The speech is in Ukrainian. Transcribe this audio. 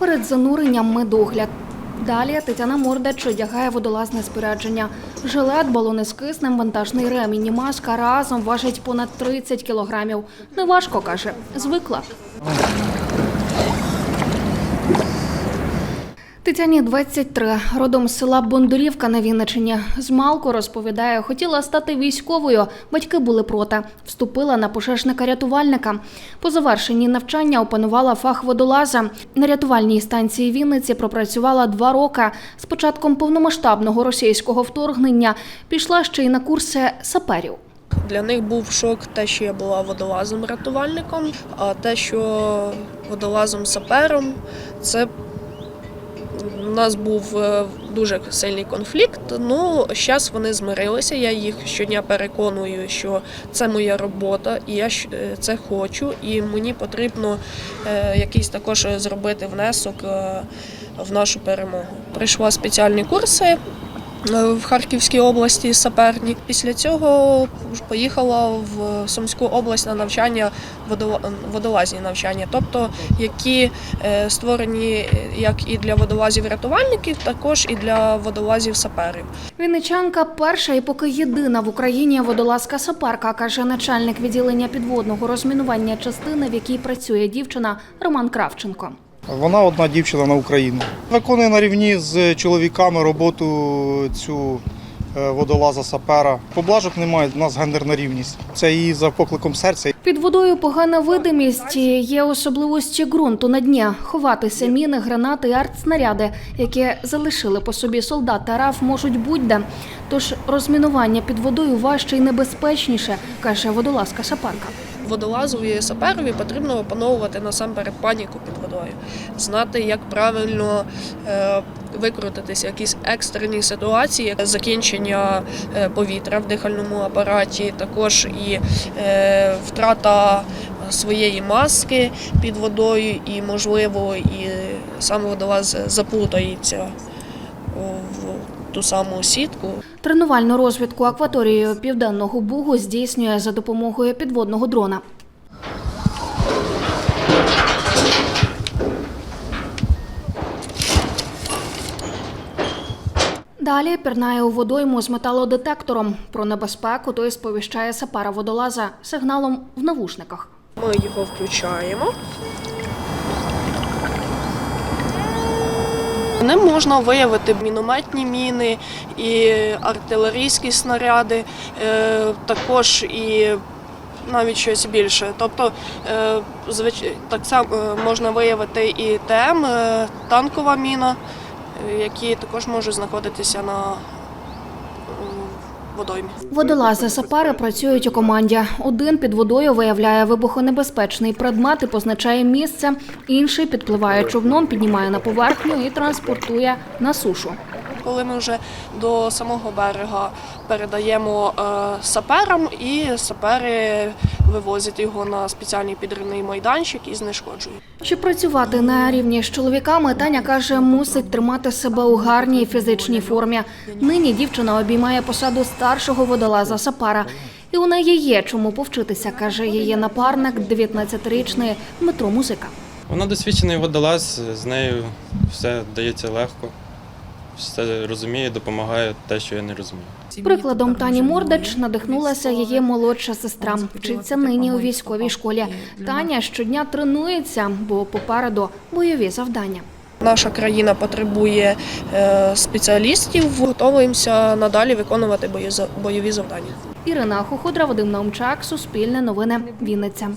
Перед зануренням медогляд. Далі Тетяна Мордач одягає водолазне спорядження. Жилет, балони з киснем, вантажний ремінь маска разом важить понад 30 кілограмів. Неважко, каже, звикла. Тетяні 23, родом з села Бондурівка на Вінничині. З малку розповідає, хотіла стати військовою. Батьки були проти. Вступила на пожежника-рятувальника. По завершенні навчання опанувала фах водолаза. На рятувальній станції Вінниці пропрацювала два роки. З початком повномасштабного російського вторгнення пішла ще й на курси саперів. Для них був шок те, що я була водолазом-рятувальником, а те, що водолазом-сапером, це у нас був е, дуже сильний конфлікт. Ну, зараз вони змирилися. Я їх щодня переконую, що це моя робота, і я е, це хочу. І мені потрібно е, якийсь також зробити внесок в нашу перемогу. Прийшла спеціальні курси в Харківській області саперні. Після цього поїхала в Сумську область на навчання водола- водолазні навчання, тобто які е, створені е, як і для водолазів-рятувальників, також і для водолазів-саперів. Вінничанка перша і поки єдина в Україні водолазка саперка, каже начальник відділення підводного розмінування частини, в якій працює дівчина Роман Кравченко. Вона одна дівчина на Україну. Виконує на рівні з чоловіками роботу цю е, водолаза сапера. Поблажок немає, у нас гендерна рівність. Це її за покликом серця. Під водою погана видимість. Є особливості ґрунту на дні. Ховатися міни, гранати артснаряди, які залишили по собі солдат та РАФ, можуть будь-де. Тож розмінування під водою важче і небезпечніше, каже водолазка саперка. Водолазові і саперові потрібно опановувати насамперед паніку під водою, знати, як правильно е, викрутитися, якісь екстрені ситуації, як закінчення е, повітря в дихальному апараті, також і е, втрата своєї маски під водою, і, можливо, і сам водолаз заплутається ту саму сітку. Тренувальну розвідку акваторією Південного Бугу здійснює за допомогою підводного дрона. Далі пірнає у водойму з металодетектором. Про небезпеку той сповіщає сапара водолаза сигналом в навушниках. Ми його включаємо. Ним можна виявити мінометні міни і артилерійські снаряди, е, також і навіть щось більше. Тобто, е, так само е, можна виявити і ТМ, танкова міна, які також можуть знаходитися на водоймі. Водолази сапари працюють у команді. Один під водою виявляє вибухонебезпечний предмет і позначає місце. Інший підпливає човном, піднімає на поверхню і транспортує на сушу. Коли ми вже до самого берега передаємо е, саперам, і сапери вивозять його на спеціальний підривний майданчик і знешкоджують. Щоб працювати на рівні з чоловіками, Таня каже, мусить тримати себе у гарній фізичній формі. Нині дівчина обіймає посаду старшого водолаза сапара. І у неї є чому повчитися, каже її напарник, 19-річний Дмитро Музика. Вона досвідчений водолаз, з нею все дається легко, все розуміє, допомагає те, що я не розумію. Прикладом Тані Мордач надихнулася її молодша сестра. Вчиться нині у військовій школі. Таня щодня тренується, бо попереду бойові завдання. Наша країна потребує е, спеціалістів, готуємося надалі виконувати бої- бойові завдання. Ірина Хуходра, Вадим Наумчак, Суспільне новини, Вінниця.